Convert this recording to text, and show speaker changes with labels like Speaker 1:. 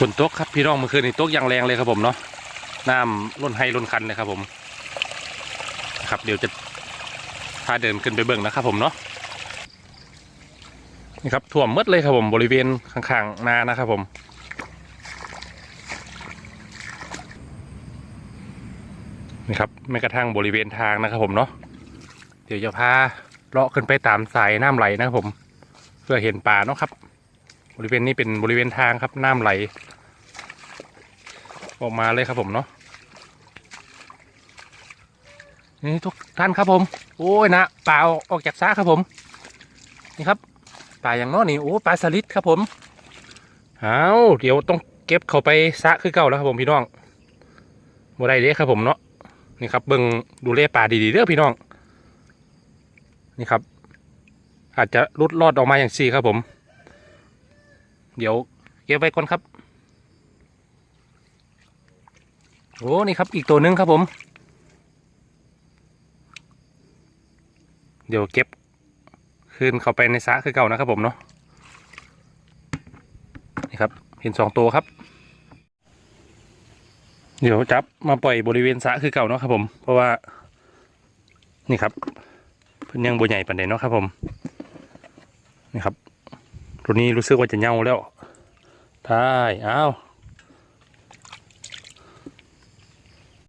Speaker 1: ฝนตกครับพี่น้องเมื่อคืนนี้ตกอย่างแรงเลยครับผมเนาะน้ำล้นไห้ล้นคันเลยครับผมครับเดี๋ยวจะพาเดินขึ้นไปเบิ่งนะครับผมเนาะนี่ครับท่วมหมดเลยครับผมบริเวณข้างๆนานะครับผมนี่ครับแม้กระทั่งบริเวณทางนะครับผมเนาะเดี๋ยวจะพาเลาะขึ้นไปตามสายน้ำไหลนะครับผม เพื่อเห็นป่าเนาะครับ บริเวณนี้เป็นบริเวณทางครับน้ำไหล ออกมาเลยครับผมเนาะนี่ทุกท่านครับผม โอ้ยนะป่าออกจากซาครับผม นี่ครับป่าอย่างน้อนี่โอ้ปลาสลิดครับผมเอาเดี๋ยวต้องเก็บเขาไปซะคือเก่าแล้วครับผมพี่น้องบ่ได้เด้ครับผมเนาะนี่ครับเบิ่งดูแลป่าดีๆเด้อพี่น้อง นี่ครับ อาจจะรุดรอดออกมาอย่างสี่ครับผม เดี๋ยวเก็บไว้ก่อนครับ โอ้นี่ครับอีกตัวหนึงครับผม เดี๋ยวเก็บคืนเข้าไปในสระคือเก่านะครับผมเนาะนี่ครับเห็นสองตัวครับ เดี๋ยวจับมาปล่อยบริเวณสระคือเก่าเนาะครับผม เพราะว่า นี่ครับเพิ่นยังบัวใหญ่ปานใดเนาะครับผมนี่ครับ ตัวนี้รู้สึกว่าจะเหงาแล้วได้อ้าว